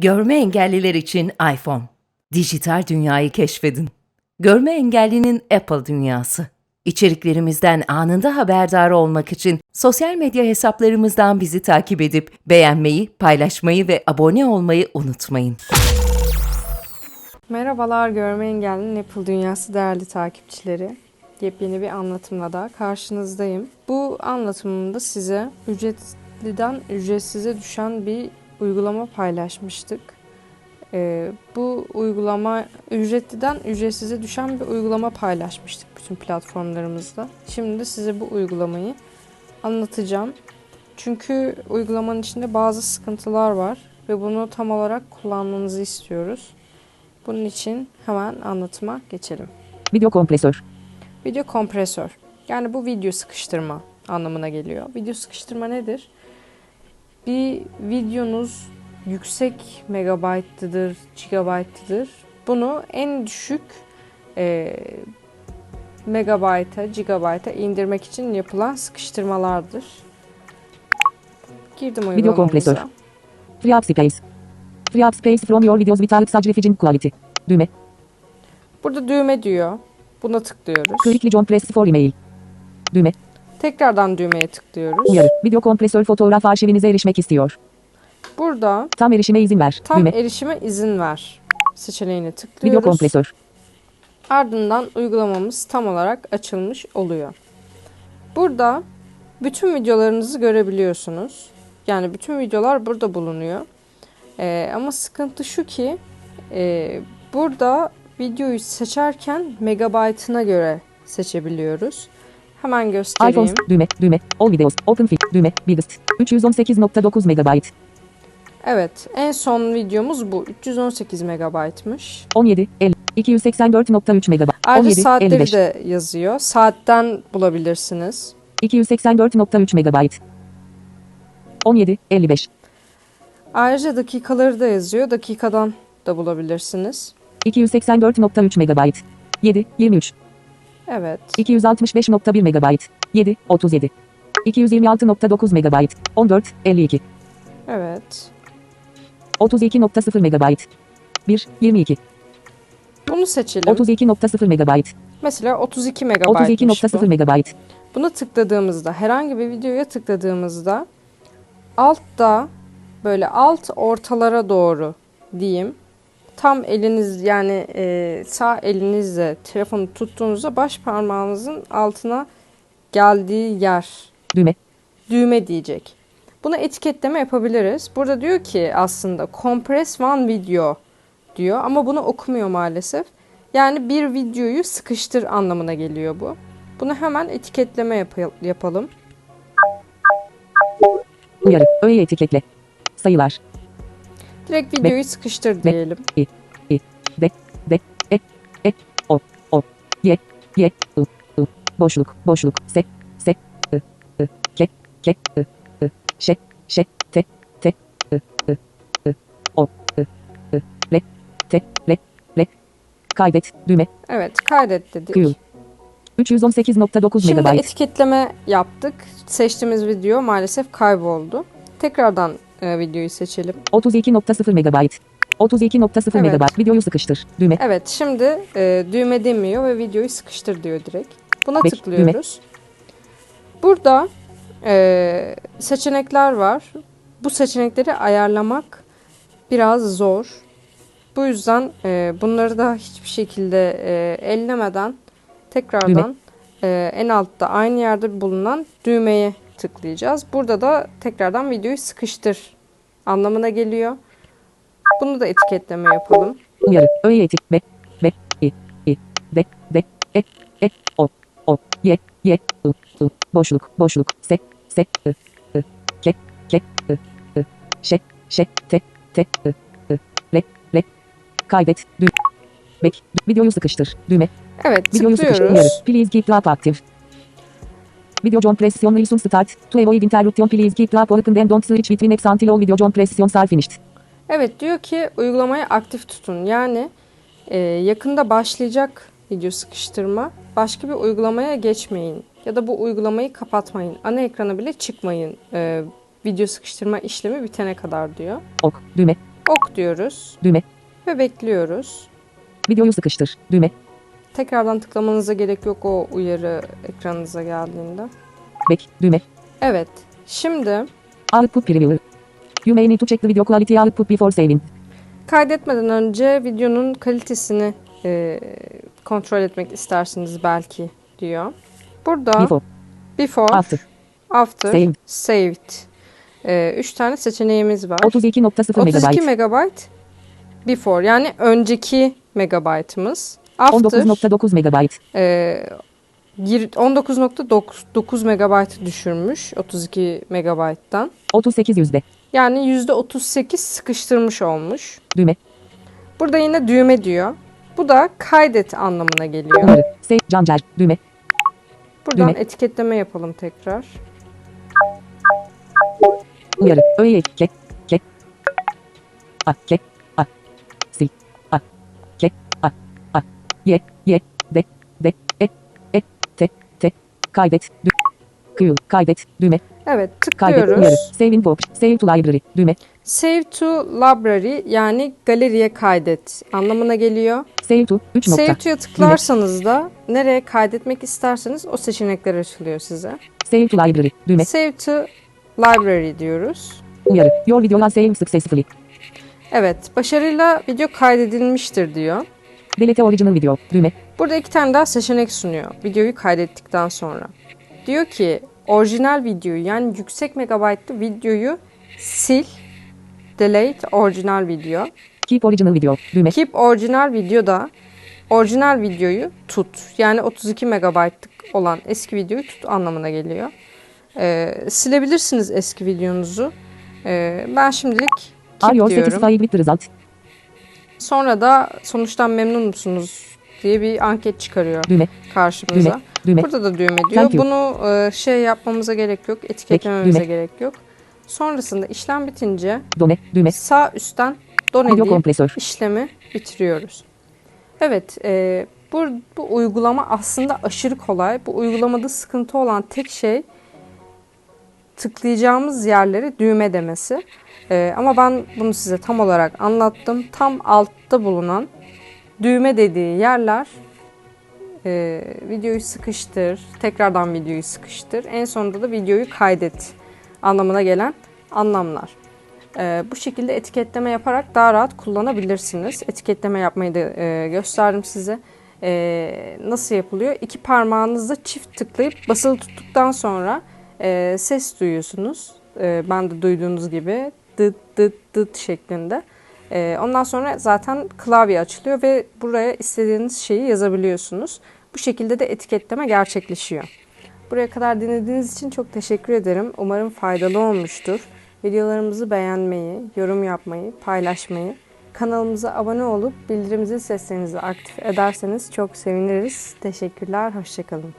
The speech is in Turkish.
Görme engelliler için iPhone. Dijital dünyayı keşfedin. Görme engellinin Apple dünyası. İçeriklerimizden anında haberdar olmak için sosyal medya hesaplarımızdan bizi takip edip beğenmeyi, paylaşmayı ve abone olmayı unutmayın. Merhabalar Görme Engelli'nin Apple Dünyası değerli takipçileri. Yepyeni bir anlatımla da karşınızdayım. Bu anlatımımda size ücretliden ücretsize düşen bir uygulama paylaşmıştık. Ee, bu uygulama ücretliden ücretsize düşen bir uygulama paylaşmıştık bütün platformlarımızda. Şimdi size bu uygulamayı anlatacağım. Çünkü uygulamanın içinde bazı sıkıntılar var ve bunu tam olarak kullanmanızı istiyoruz. Bunun için hemen anlatıma geçelim. Video kompresör. Video kompresör. Yani bu video sıkıştırma anlamına geliyor. Video sıkıştırma nedir? Bir videonuz yüksek megabaytlıdır, gigabaytlıdır. Bunu en düşük e, megabayta, gigabayta indirmek için yapılan sıkıştırmalardır. Girdim Video uygulamamıza. kompresör. Free up space. Free up space from your videos without such refrigerating quality. Düğme. Burada düğme diyor. Buna tıklıyoruz. Quickly John press for email. Düğme. Tekrardan düğmeye tıklıyoruz. Uyarı. Video kompresör fotoğraf arşivinize erişmek istiyor. Burada Tam erişime izin ver. tam Düğme. erişime izin ver seçeneğine tıklıyoruz. Video kompresör. Ardından uygulamamız tam olarak açılmış oluyor. Burada bütün videolarınızı görebiliyorsunuz. Yani bütün videolar burada bulunuyor. Ee, ama sıkıntı şu ki e, burada videoyu seçerken megabaytına göre seçebiliyoruz. Hemen göstereyim. iPhones. Düğme. Düğme. All videos. Open film. Düğme. Biggest. 318.9 megabayt. Evet, en son videomuz bu. 318 megabaytmış. 17. 50. 284.3 megabayt. Ayrıca 17. saatleri 55. de yazıyor. Saatten bulabilirsiniz. 284.3 megabayt. 17. 55. Ayrıca dakikaları da yazıyor. Dakikadan da bulabilirsiniz. 284.3 megabayt. 7. 23. Evet. 265.1 megabayt. 7. 37. 226.9 megabayt. 14. 52. Evet. 32.0 megabayt. 1. 22. Bunu seçelim. 32.0 megabayt. Mesela 32 megabaytmış 32.0 bu. megabayt. Buna tıkladığımızda, herhangi bir videoya tıkladığımızda altta böyle alt ortalara doğru diyeyim. Tam eliniz yani e, sağ elinizle telefonu tuttuğunuzda baş parmağınızın altına geldiği yer Düğme. düğme diyecek. Buna etiketleme yapabiliriz. Burada diyor ki aslında compress one video diyor ama bunu okumuyor maalesef. Yani bir videoyu sıkıştır anlamına geliyor bu. Bunu hemen etiketleme yap- yapalım. Uyarı. Öğe etiketle. Sayılar. Direkt videoyu sıkıştır diyelim. E. E. O. O. Y. Y. I. I. Boşluk. Boşluk. Se. Se. I. I. Ke. Ke. I. I. Şe. Şe. Te. Te. I. I. O. I. I. Le. Te. Le. Le. Kaydet. Düğme. Evet kaydet dedik. Q. 318.9 Şimdi megabayt. etiketleme yaptık. Seçtiğimiz video maalesef kayboldu. Tekrardan e, videoyu seçelim. 32.0 megabayt. 32.0 Evet. megabayt. Videoyu sıkıştır. Düğme. Evet şimdi e, düğme demiyor ve videoyu sıkıştır diyor direkt. Buna Peki, tıklıyoruz. Burada e, seçenekler var. Bu seçenekleri ayarlamak biraz zor. Bu yüzden e, bunları da hiçbir şekilde e, ellemeden tekrardan e, en altta aynı yerde bulunan düğmeye tıklayacağız. Burada da tekrardan videoyu sıkıştır anlamına geliyor. Bunu da etiketleme yapalım. Uyarı. Öğe etik. B. B. I. I. D. D. E. E. O. O. Y. Y. I. I. Boşluk. Boşluk. Se. Se. I. I. Ke. Ke. I. I. Şe. Şe. Te. Te. I. I. Le. Le. Kaydet. Düğme. Bek. Videoyu sıkıştır. Düğme. Evet Videoyu sıkıştır. Uyarı. tıklıyoruz. Please keep lap active. Video John Pression will soon start. To avoid interruption please keep lap open and don't switch between apps until all video John Pressions are finished. Evet diyor ki uygulamayı aktif tutun. Yani e, yakında başlayacak video sıkıştırma. Başka bir uygulamaya geçmeyin. Ya da bu uygulamayı kapatmayın. Ana ekrana bile çıkmayın. e, video sıkıştırma işlemi bitene kadar diyor. Ok. Düğme. Ok diyoruz Düğme. ve bekliyoruz. Videoyu sıkıştır. Düğme. Tekrardan tıklamanıza gerek yok o uyarı ekranınıza geldiğinde. Back. Düğme. Evet. Şimdi Output preview. You may need to check the video quality output before saving. kaydetmeden önce videonun kalitesini e, kontrol etmek istersiniz belki diyor. Burada Before. before, After. after, Saved. saved. E, üç tane seçeneğimiz var. 32.0 32 megabyte. megabyte before yani önceki megabaytımız. After 19.9 megabyte. e, gir- 19.9 megabayt düşürmüş 32 megabayttan. 38 yüzde. Yani %38 sıkıştırmış olmuş. Düğme. Burada yine düğme diyor. Bu da kaydet anlamına geliyor. Uyarı. Save. Cancel. Düğme. Buradan düğme. etiketleme yapalım tekrar. Uyarı. Öğe. Kek. Kek. A. Kek. Ye. Ye. De. De. Et. Et. Te. Te. Kaydet. Dü. Kıyıl. Kaydet. Düğme. Evet Kaydet. Uyarı. tıklıyoruz. Save in. Save to library. Düğme. Save to library yani galeriye kaydet anlamına geliyor. Save to. 3 nokta. Save to'ya tıklarsanız da nereye kaydetmek isterseniz o seçenekler açılıyor size. Save to library. Düğme. Save to library diyoruz. Uyarı. Your video has saved successfully. Evet, başarıyla video kaydedilmiştir diyor. Delete original video. Düğme. Burada iki tane daha seçenek sunuyor videoyu kaydettikten sonra. Diyor ki orijinal videoyu yani yüksek megabaytlı videoyu sil. Delete orijinal video. Keep original video. Düğme. Keep orijinal videoda orijinal videoyu tut. Yani 32 megabaytlık olan eski videoyu tut anlamına geliyor. Ee, silebilirsiniz eski videonuzu. Ee, ben şimdilik keep diyorum. satisfied with the result? Sonra da sonuçtan memnun musunuz diye bir anket çıkarıyor Düğme. karşımıza. Düğme. Düğme. Burada da düğme diyor. Bunu e, şey yapmamıza gerek yok, etiketlememize düğme. gerek yok. Sonrasında işlem bitince Done. Düğme. sağ üstten done deyip kompresör. işlemi bitiriyoruz. Evet, e, bu, bu uygulama aslında aşırı kolay. Bu uygulamada sıkıntı olan tek şey tıklayacağımız yerleri düğme demesi. E, ama ben bunu size tam olarak anlattım. Tam altta bulunan düğme dediği yerler e, videoyu sıkıştır, tekrardan videoyu sıkıştır. En sonunda da videoyu kaydet anlamına gelen anlamlar. Ee, bu şekilde etiketleme yaparak daha rahat kullanabilirsiniz. Etiketleme yapmayı da e, gösterdim size. Ee, nasıl yapılıyor? İki parmağınızla çift tıklayıp basılı tuttuktan sonra e, ses duyuyorsunuz. Ee, ben de duyduğunuz gibi dıt dıt dıt şeklinde. Ee, ondan sonra zaten klavye açılıyor ve buraya istediğiniz şeyi yazabiliyorsunuz. Bu şekilde de etiketleme gerçekleşiyor. Buraya kadar dinlediğiniz için çok teşekkür ederim. Umarım faydalı olmuştur. Videolarımızı beğenmeyi, yorum yapmayı, paylaşmayı, kanalımıza abone olup bildirim seslerinizi aktif ederseniz çok seviniriz. Teşekkürler, hoşçakalın.